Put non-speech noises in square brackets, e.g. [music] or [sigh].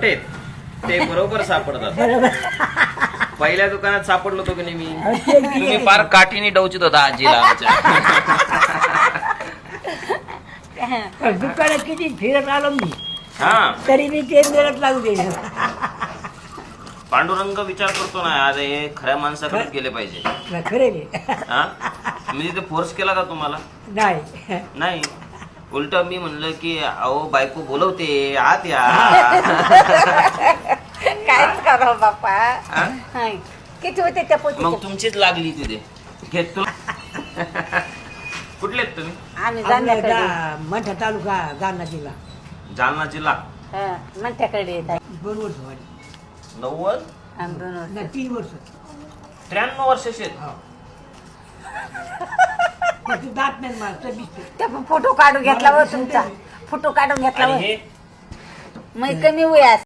ते ते बरोबर सापडतात. पहिल्या दुकानात सापडलो होतो की नाही मी? ते तुम्ही. फार काठीने डवचित होता आजीला आमच्या. दुकानात किती फिरत आलो मी. हा. तरी मी ते मिळत लागू दे पांडुरंग विचार करतो ना अरे हे खऱ्या माणसाकडे गेले पाहिजे. खरे हा? मी तिथे फोर्स केला का तुम्हाला? नाही. नाही. उलट मी म्हणलं की अहो बायको बोलवते आत या. [laughs] कायच करा बापा? हा? हाय. किती होते त्या मग पोती तुमचीच लागली तिथे. घेत तुला. कुठले आहेत तुम्ही? आम्ही आपला जाण्याकडे जा- मोठा तालुका जालना जिल्हा. जालना जिल्हा. हा, मंठ्याकडे येत आहे. दोन वर्ष वाढली. नव्वद? आम्ही दोन वर्ष. नाही तीन वर्ष. त्र्याण्णव वर्षाचे आहेत. हो. [laughs] दात नाही ते. त्या फोटो काढून घेतला व तुमचा. फोटो काढून घेतला आणि व हे. मग कमी वयास